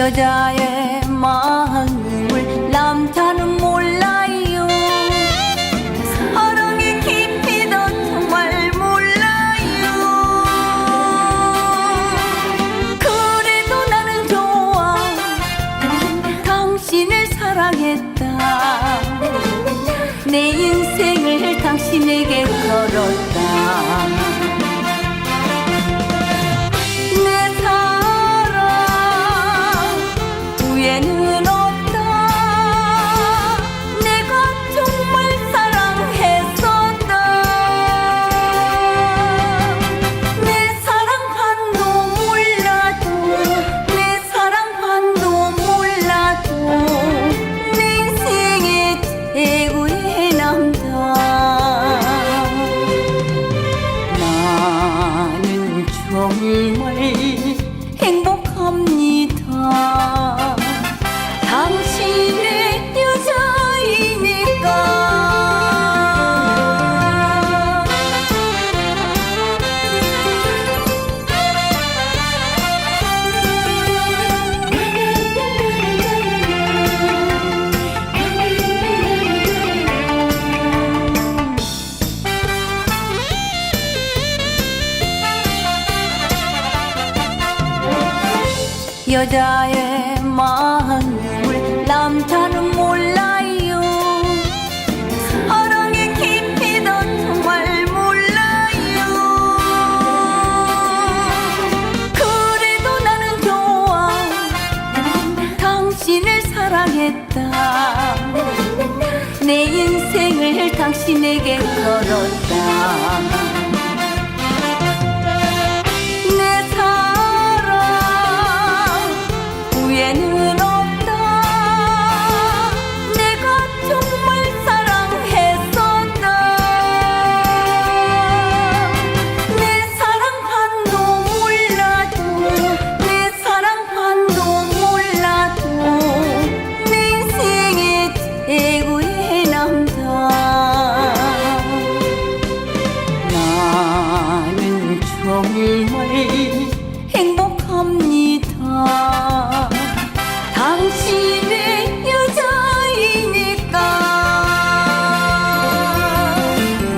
여자의 마음을 남자는 몰라요. 사랑의 깊이도 정말 몰라요. 그래도 나는 좋아. 당신을 사랑했다. 내 인생을 당신에게 걸었 나 여자의 마음을 남자는 몰라요. 사랑의 깊이도 정말 몰라요. 그래도 나는 좋아. 당신을 사랑했다. 내 인생을 당신에게 걸었다 행복합니다. 당신의 여자이니까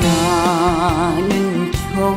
나는 정